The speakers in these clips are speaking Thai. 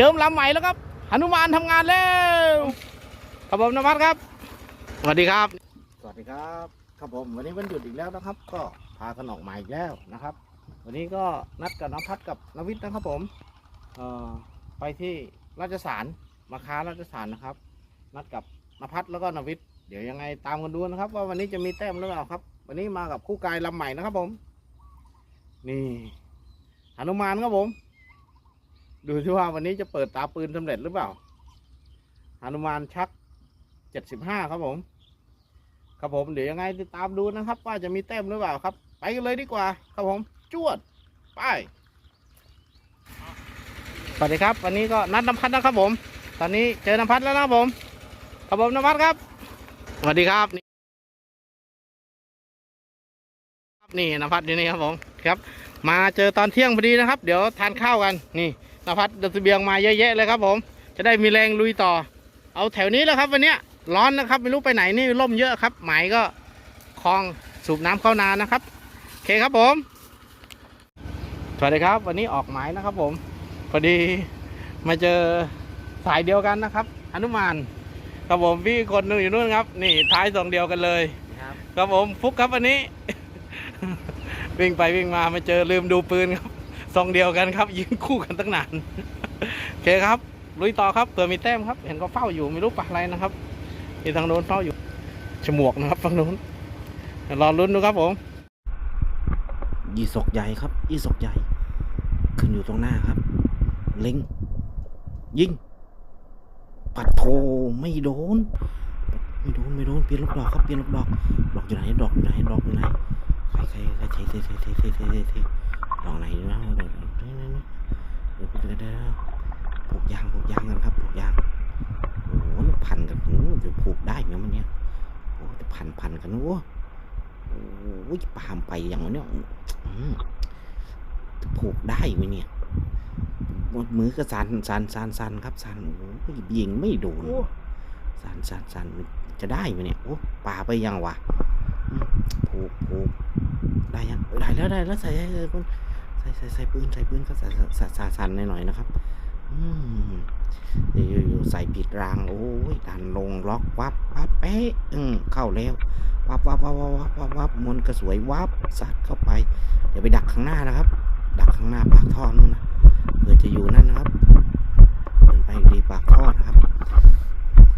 เจิมลำใหม่แล้วครับหนุมานทำงานแล้วครับผมนภัสครับ สวัสดีครับ สวัสดีครับ ครับผม วันนี้วันหยุดอีกแล้วนะครับ ก็พากันออกมาอีกแล้วนะครับ วันนี้ก็นัดกับนภัสกับนวิทย์นะครับผมเอ่อไปที่ราชสารมาค้าราชสารนะครับ นัดกับนภัสแล้วก็นวิทย์เดี๋ยวยังไงตามกันดูนะครับ ว่าวันนี้จะมีแต้มหรือเปล่าครับ วันนี้มากับคู่กายลำใหม่นะครับผม นี่หนุมานครับผม ดูที่ว่าวันนี้จะเปิดตาปืนสำเร็จหรือเปล่าหนุมานชักเจ็ดสิบห้าครับผม ครับผมเดี๋ยวยังไงติดตามดูนะครับ ว่าจะมีแต้มหรือเปล่าครับ ไปกันเลยดีกว่า ครับผมจวดไปสวัสดีครับ วันนี้ก็นัดน้ำพัดนะครับผม ตอนนี้เจอน้ำพัดแล้วนะครับผม ครับผมน้ำพัดครับสวัสดีครับนี่ครับนี่น้ำพัดอยู่นี่ครับผมครับ มาเจอตอนเที่ยงพอดีนะครับ เดี๋ยวทานข้าวกันนี่ นภัสเดนเสบียงมาเยอะแยะเลยครับ ผม จะได้มีแรงลุยต่อ เอาแถวนี้แหล้วครับ วันเนี้ยร้อนนะครับไม่รู้ไปไหนนี่ร่มเยอะครับ หมายก็คลองสูบน้ำเข้านานนะครับโอเคครับผม สวัสดีครับ วันนี้ออกหมายนะครับ ผมพอดีมาเจอสายเดียวกันนะครับอนุมานครับผมพี่คนหนึงอยู่นู่นครับ นี่ท้ายสองเดียวกันเลยครับครับผมฟุกครับวันนี้ วิ่งไปวิ่งมามาเจอลืมดูปืนครับ ซองเดียวกันครับยิงคู่กันตั้งนานโอเคครับลุยต่อครับเผื่อมีแต้มครับ เห็นก็เฝ้าอยู่ไม่รู้ปะอะไรนะครับที่ทางโน้นเฝ้าอยู่ฉมวกนะครับฝั่งโน้นรอลุ้นดูครับผมยีศกใหญ่ครับ ยีศกใหญ่ ขึ้นอยู่ตรงหน้าครับ เล็งยิงปัดโทไม่โดน ไม่โดนไม่โดนเปลี่ยนลูกดอกครับเปลี่ยนลูกดอกดอกอยู่ไหนดอกอยู่ไหนดอกอยู่ไหนใครใครใครใครใครใครใครใครใครใคร ดอกไหนนะดอกไหนนะเดี๋ยวเดี๋ยวเดี๋ยวผูกยางผูกยางกันครับผูกยางโอ้โหมันพันกันโอ้จะผูกได้ไหมมันเนี่ยโอ้จะพันพันกันโอ้โหปามไปอย่างนี้เนี่ยจะผูกได้ไหมเนี่ยมือก็สันสันสันสันครับสันโอ้โหยิงไม่โดนสันสันสันจะได้ไหมเนี่ยโอ้ป่าไปยังวะผูกผูกได้ยังได้แล้วได้แล้วใส่ใส่ใส่คน ใส่ใส่ปืนใส่ปืนก็ส่ใส่ใส่ใส่สันหน่อยๆนะครับ อืมอยู่อยู่ใส่ผิดราง โอ้ยดันลงล็อกวับวับเป๊ะอืมเข้าแล้ววับวับวับวับวับวับวับมนกระสวยวับสัดเข้าไป เดี๋ยวไปดักข้างหน้านะครับ ดักข้างหน้าปากท่อนู่นนะเผื่อจะอยู่นั่นนะครับเดินไปดีปากท่อนะครับ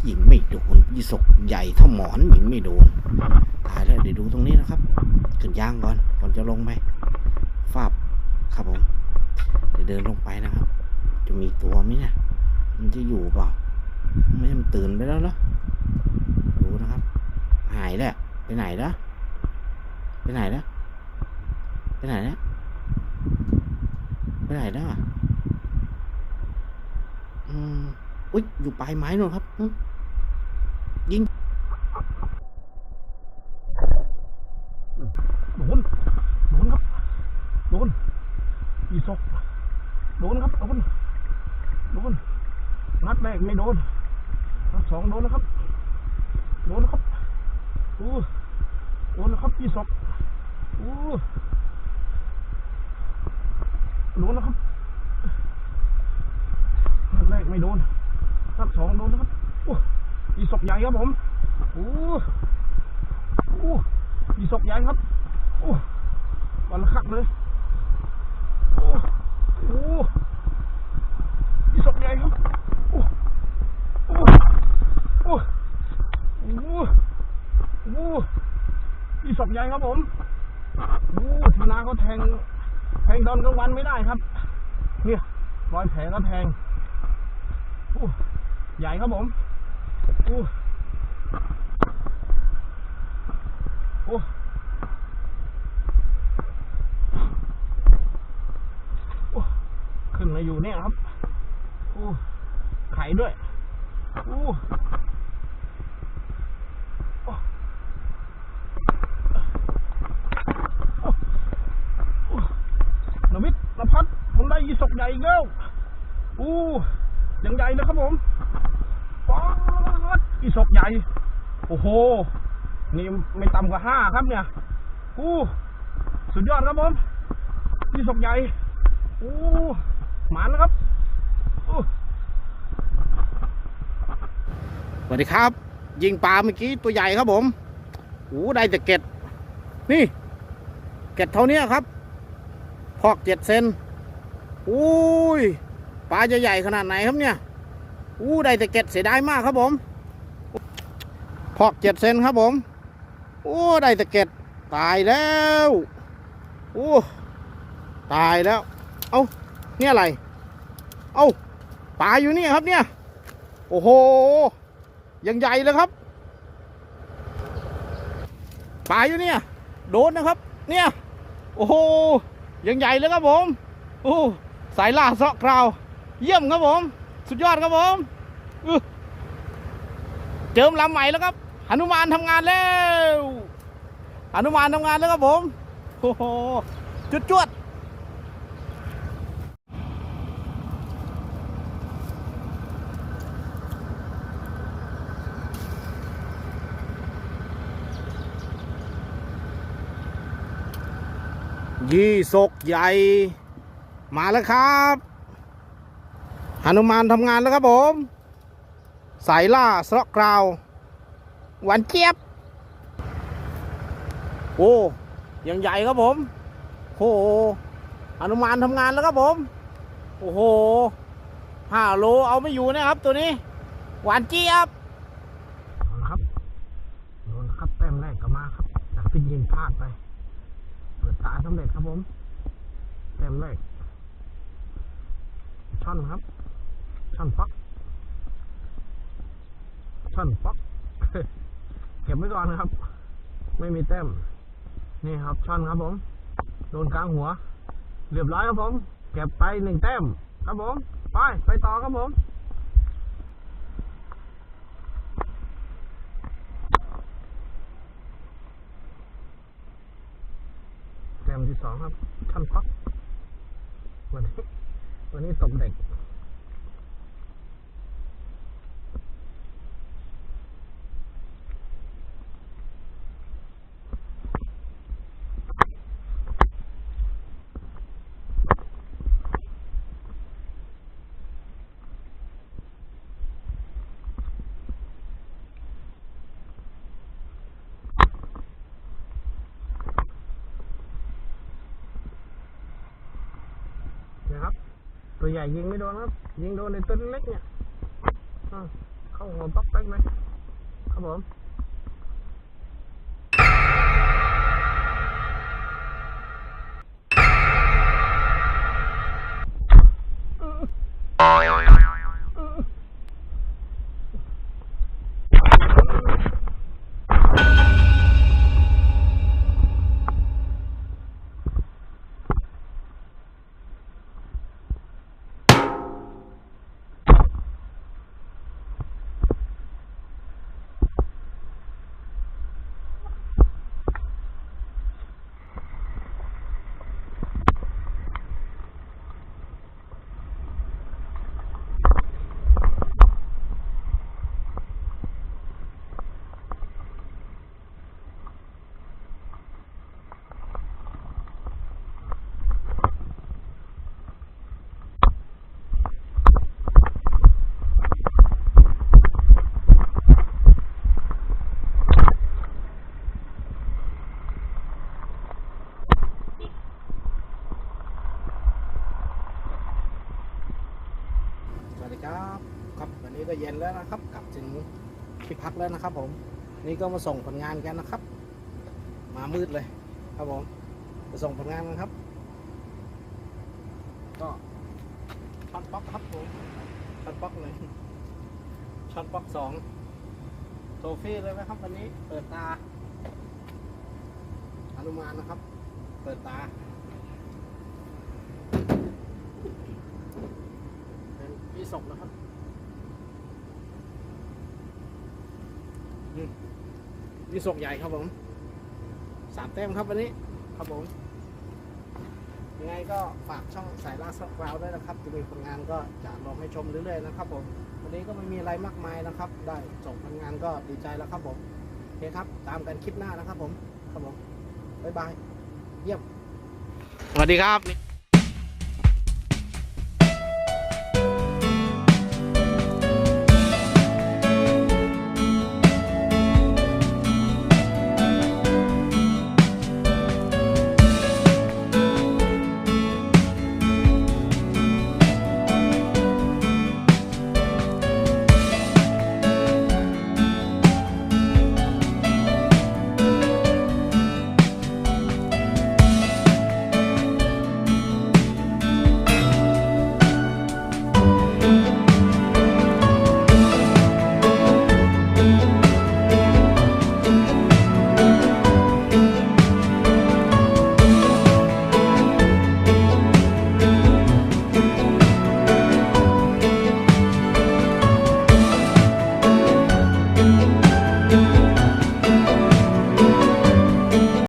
ยิงไม่โดนยี่สกใหญ่เท่าหมอนยิงไม่โดนตายแล้วเดี๋ยวดูตรงนี้นะครับ ขึ้นยางก่อนก่อนจะลงไปฟาบ ครับผมเดี๋ยวเดินลงไปนะครับ จะมีตัวไหมเนี่ย มันจะอยู่เปล่า ไม่มันตื่นไปแล้วเหรอ ดูนะครับ หายแล้ว ไปไหนแล้วไปไหนแล้วไปไหนแล้วไปไหนแล้วอืม อุ้ยอยู่ปลายไม้นู่นครับ ยิง โดน โดนครับ โดนอีศกโดนครับ โดน โดน นัดแรก ไม่โดนนัดสองโดนนะครับ โดนนะครับอู้โดนนะครับอีศกอู้โดนนะครับนัดแรกไม่โดนนัดสองโดนนะครับอู้อีศกใหญ่ครับผมอู้อู้อีศกใหญ่ครับโอ้วันละคักเลยโอ้โอ้อีศพใหญ่ครับ อ้โอ้โอ้อีศพใหญ่ครับผมโอ้ทีนาเขาแทง แทงตอนกลางวันไม่ได้ครับ เนี่ยรอยแผลก็แทงโอ้ใหญ่ครับผมโอ้โอ้ขึ้นมาอยู่เนี่ยครับอู้ไข่ด้วย อู้นวิทย์นภัสผมได้ยีสกใหญ่อีกแล้วอู้ยังใหญ่นะครับผมป๊าดยีสกใหญ่ โอ้โห นี่ไม่ต่ำกว่าห้าครับเนี่ย อู้สุดยอดครับผมยีสกใหญ่โอ้หมานนะครับโอ้ สวัสดีครับ ยิงปลาเมื่อกี้ตัวใหญ่ครับผมโอ้ได้แต่เก็ดนี่เก็ดเท่านี้ครับพอกเจ็ดเซนอุ้ยปลาจะใหญ่ขนาดไหนครับเนี่ยอู้ได้แต่เก็ดเสียดายมากครับผม พอกเจ็ดเซนครับผมโอ้ได้แต่เก็ดตายแล้วโอ้ตายแล้ว เอาเนี่ยอะไร เอาปลาอยู่นี่ครับเนี่ย โอ้โห ยังใหญ่เลยครับปลาอยู่เนี่ย โดนนะครับ เนี่ย โอ้โห ยังใหญ่เลยครับผม โอ้สายล่าเซาะคราว เยี่ยมครับผม สุดยอดครับผมเจิมลำใหม่แล้วครับหนุมานทำงานแล้วหนุมานทำงานแล้วครับผม โอ้โห จุดจวด ยี่สกใหญ่ มาแล้วครับหนุมานทำงานแล้วครับผม สายล่าสระกราว หวานเจี๊ยบ โอ้ยังใหญ่ครับผมโอ้โหหนุมานทำงานแล้วครับผม โอ้โหห้าโลเอาไม่อยู่นะครับตัวนี้ หวานเจี๊ยบ เอาละครับโดนครับแต้มแรกก็มาครับ จากที่ยิงพลาดไป เปิดตาสำเร็จครับผม แต้มแรกช่อนครับช่อนฟักช่อนฟักเก็บไว้ก่อนนะครับ ไม่มีแต้มนี่ครับช่อนครับผมโดนกลางหัว เรียบร้อยครับผม เก็บไปหนึ่งแต้มครับผม ไป ไปต่อครับผมแต้มที่สองครับท่านพัก วันนี้วันนี้ตบเด็ก ใหญ่ยิงไม่โดนครับ ยิงโดนในต้นเล็กเนี่ยเข้าหัวป๊อกแป๊กเลยครับผม เย็นแล้วนะครับ กลับถึงที่พักแล้วนะครับ ผมนี่ก็มาส่งผลงานกันนะครับ มามืดเลย ครับผมมาส่งผลงานกันครับ ก็ช็อตป๊อกครับผมช็อตป๊อกเลยช็อตป๊อกสองโทฟี่เลยไหมครับ วันนี้เปิดตาอนุมานนะครับ เปิดตาเป็นยี่สกนะครับอืม ยี่สกใหญ่ครับผมสามแต้มครับวันนี้ครับผมยังไงก็ฝากช่องสายล่าสักราวด้วยนะครับจะมีผลงานก็จะลองให้ชมเรื่อยๆนะครับผมวันนี้ก็ไม่มีอะไรมากมายนะครับ ได้ส่งผลงานก็ดีใจแล้วครับผมโอเคครับ ตามกันคลิปหน้านะครับผมครับผมบ๊ายบายเยี่ยมสวัสดีครับ